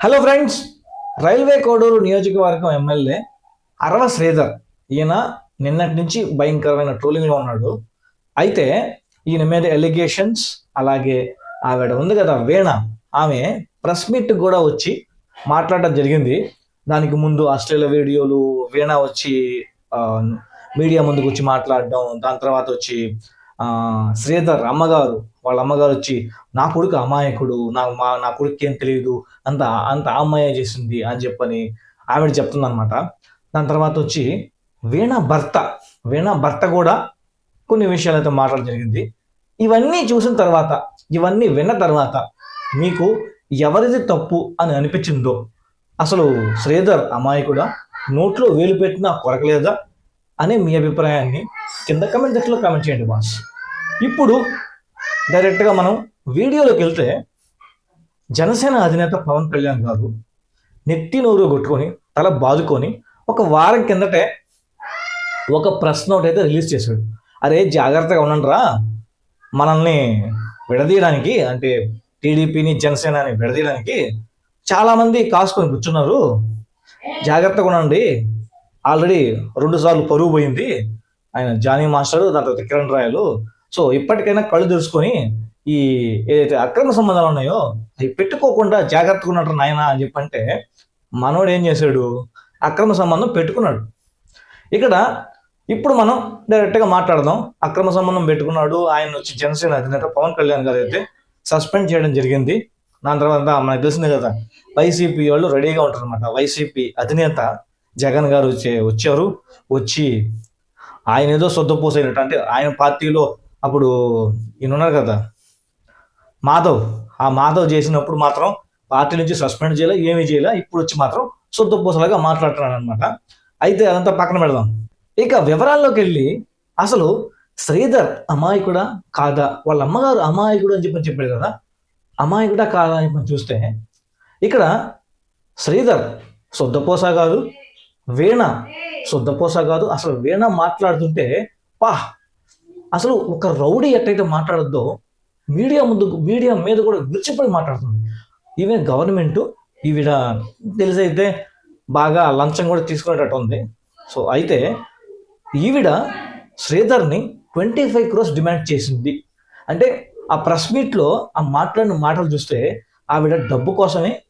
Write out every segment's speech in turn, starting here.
Hello friends railway Koduru నియోజకవర్గం MLA అరవ శ్రీధర్. ఈయన నిన్నటి నుంచి భయంకరమైన ట్రోలింగ్లో ఉన్నాడు. అయితే ఈయన మీద ఎలిగేషన్స్ అలాగే ఆవిడ ఉంది కదా వీణ ఆమె ప్రెస్ మీట్ కూడా వచ్చి మాట్లాడడం జరిగింది. దానికి ముందు ఆస్ట్రేలియా వీడియోలు వీణ వచ్చి మీడియా ముందుకు వచ్చి మాట్లాడడం దాని తర్వాత వచ్చి శ్రీధర్ అమ్మగారు వాళ్ళ అమ్మగారు వచ్చి నా కొడుకు అమాయకుడు నా మా నా కొడుకు ఏం తెలియదు అంత అంత ఆ చేసింది అని చెప్పని ఆవిడ చెప్తుంది అనమాట దాని తర్వాత వచ్చి వీణ భర్త వీణ భర్త కూడా కొన్ని విషయాలు అయితే మాట్లాడడం జరిగింది. ఇవన్నీ చూసిన తర్వాత ఇవన్నీ విన్న తర్వాత మీకు ఎవరిది తప్పు అని అనిపించిందో? అసలు శ్రీధర్ అమాయకుడా? నోట్లో వేలు పెట్టినా కొరకలేదా? అనే మీ అభిప్రాయాన్ని కింద కమెంట్ సెక్షన్లో కామెంట్ చేయండి బాస్. ఇప్పుడు డైరెక్ట్గా మనం వీడియోలోకి వెళ్తే జనసేన అధినేత పవన్ కళ్యాణ్ గారు నెత్తి నోరు కొట్టుకొని తల బాదుకొని ఒక వారం కిందటే ఒక ప్రెస్ నోట్ అయితే రిలీజ్ చేశాడు. అరే జాగ్రత్తగా ఉండండిరా మనల్ని విడదీయడానికి అంటే టీడీపీని జనసేనని విడదీయడానికి చాలామంది కాసుకొని కూర్చున్నారు. జాగ్రత్తగా ఉండండి. ఆల్రెడీ రెండుసార్లు పరుగు పరువు పోయింది. ఆయన జానీ మాస్టర్ దాని తర్వాత కిరణ్ రాయలు సో ఇప్పటికైనా కళ్ళు తెరుచుకొని ఈ ఏదైతే అక్రమ సంబంధాలు ఉన్నాయో అవి పెట్టుకోకుండా జాగ్రత్తగా ఉన్నట్టు నాయన అని చెప్పంటే మనోడు ఏం చేశాడు? అక్రమ సంబంధం పెట్టుకున్నాడు. ఇక్కడ ఇప్పుడు మనం డైరెక్ట్గా మాట్లాడదాం. అక్రమ సంబంధం పెట్టుకున్నాడు. ఆయన వచ్చి జనసేన అధినేత పవన్ కళ్యాణ్ గారు అయితే సస్పెండ్ చేయడం జరిగింది. దాని తర్వాత మనకు తెలిసింది కదా వైసీపీ వాళ్ళు రెడీగా ఉంటారు అనమాట వైసీపీ అధినేత జగన్ గారు వచ్చే వచ్చారు. వచ్చి ఆయన ఏదో సొద్దపోసైనట్టు అంటే ఆయన పార్టీలో అప్పుడు ఈయన ఉన్నారు కదా. మాధవ్ ఆ మాధవ్ చేసినప్పుడు మాత్రం పార్టీ నుంచి సస్పెండ్ చేయలే ఏమీ చేయలే ఇప్పుడు వచ్చి మాత్రం సొద్దపోసలాగా మాట్లాడుతున్నాడు అనమాట అయితే అదంతా పక్కన పెడదాం. ఇక వివరాల్లోకి వెళ్ళి అసలు శ్రీధర్ అమాయకుడా కాదా? వాళ్ళ అమ్మగారు అమాయకుడు అని చెప్పని చెప్పాడు కదా. అమాయకుడా కాదా అని మనం చూస్తే ఇక్కడ శ్రీధర్ శుద్ధపోస కాదు వీణ శుద్ధపోస కాదు. అసలు వీణ మాట్లాడుతుంటే పా అసలు ఒక రౌడీ ఎట్టయితే మాట్లాడద్దో మీడియా ముందు మీడియా మీద కూడా విరిచిపడి మాట్లాడుతుంది. ఈవెన్ గవర్నమెంట్ ఈవిడ తెలిసైతే బాగా లంచం కూడా తీసుకునేటట్టు ఉంది. సో అయితే ఈవిడ శ్రీధర్ని ట్వంటీ ఫైవ్ క్రోర్స్ డిమాండ్ చేసింది. అంటే ఆ ప్రెస్ మీట్లో ఆ మాట్లాడిన మాటలు చూస్తే ఆవిడ డబ్బు కోసమే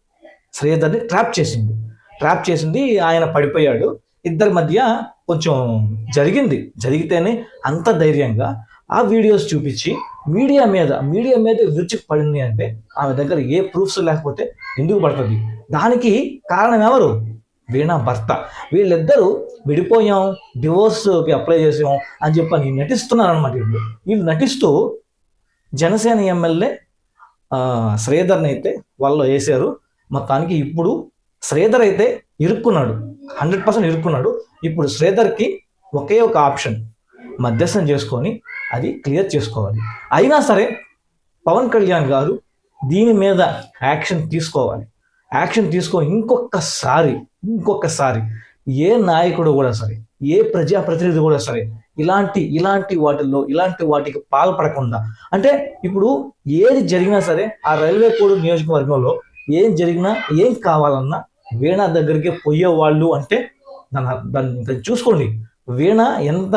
శ్రీధర్ని ట్రాప్ చేసింది. ట్రాప్ చేసింది ఆయన పడిపోయాడు. ఇద్దరి మధ్య కొంచెం జరిగింది. జరిగితేనే అంత ధైర్యంగా ఆ వీడియోస్ చూపించి మీడియా మీద మీడియా మీద విరుచుకు పడింది అంటే ఆమె దగ్గర ఏ ప్రూఫ్స్ లేకపోతే ఎందుకు పడుతుంది? దానికి కారణం ఎవరు? వీణ భర్త. వీళ్ళిద్దరూ విడిపోయాం డివోర్స్కి అప్లై చేసాం అని చెప్పని నటిస్తున్నాను అనమాట వీళ్ళు. వీళ్ళు నటిస్తూ జనసేన ఎమ్మెల్యే శ్రీధర్ని అయితే వాళ్ళు వేశారు మొత్తానికి ఇప్పుడు శ్రీధర్ అయితే ఇరుక్కున్నాడు. Hundred percent ఇరుక్కున్నాడు. ఇప్పుడు శ్రీధర్కి ఒకే ఒక ఆప్షన్. మధ్యస్థం చేసుకొని అది క్లియర్ చేసుకోవాలి. అయినా సరే పవన్ కళ్యాణ్ గారు దీని మీద యాక్షన్ తీసుకోవాలి. యాక్షన్ తీసుకొని ఇంకొకసారి ఇంకొకసారి ఏ నాయకుడు కూడా సరే ఏ ప్రజాప్రతినిధి కూడా సరే ఇలాంటి ఇలాంటి వాటిల్లో ఇలాంటి వాటికి పాల్పడకుండా అంటే ఇప్పుడు ఏది జరిగినా సరే ఆ రైల్వే కోడ్ నియోజకవర్గంలో ఏం జరిగినా ఏం కావాలన్నా వీణ దగ్గరికి పోయేవాళ్ళు అంటే దాన్ని దాన్ని చూసుకోండి. వీణ ఎంత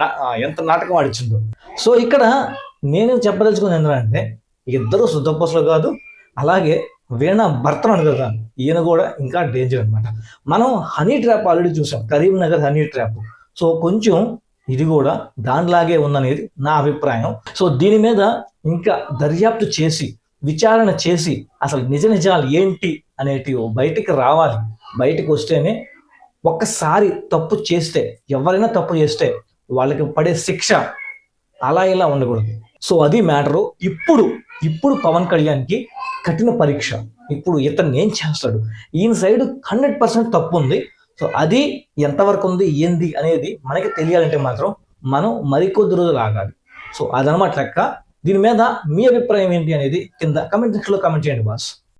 నా- ఎంత నాటకం ఆడిచ్చిందో. సో ఇక్కడ నేను చెప్పదలుచుకుంది ఏంటంటే ఇద్దరు శుద్ధపోసలు కాదు అలాగే వీణ భర్తను కదా ఈయన కూడా ఇంకా డేంజర్ అనమాట మనం హనీ ట్రాప్ ఆల్రెడీ చూసాం కరీంనగర్ హనీ ట్రాప్ సో కొంచెం ఇది కూడా దానిలాగే ఉందనేది నా అభిప్రాయం. సో దీని మీద ఇంకా దర్యాప్తు చేసి విచారణ చేసి అసలు నిజ నిజాలు ఏంటి అనేటివి బయటికి రావాలి. బయటకు వస్తేనే ఒక్కసారి తప్పు చేస్తే ఎవరైనా తప్పు చేస్తే వాళ్ళకి పడే శిక్ష అలా ఇలా ఉండకూడదు. సో అది మ్యాటరు. ఇప్పుడు ఇప్పుడు పవన్ కళ్యాణ్కి కఠిన పరీక్ష. ఇప్పుడు ఇతను ఏం చేస్తాడు? ఈయన సైడ్ హండ్రెడ్ పర్సెంట్ తప్పు ఉంది. సో అది ఎంతవరకు ఉంది ఏంది అనేది మనకి తెలియాలంటే మాత్రం మనం మరికొద్ది రోజులు ఆగాలి. సో అదనమాట లెక్క. దీని మీద మీ అభిప్రాయం ఏంటి అనేది కింద కమెంట్ సెక్షన్లో కామెంట్ చేయండి బాస్.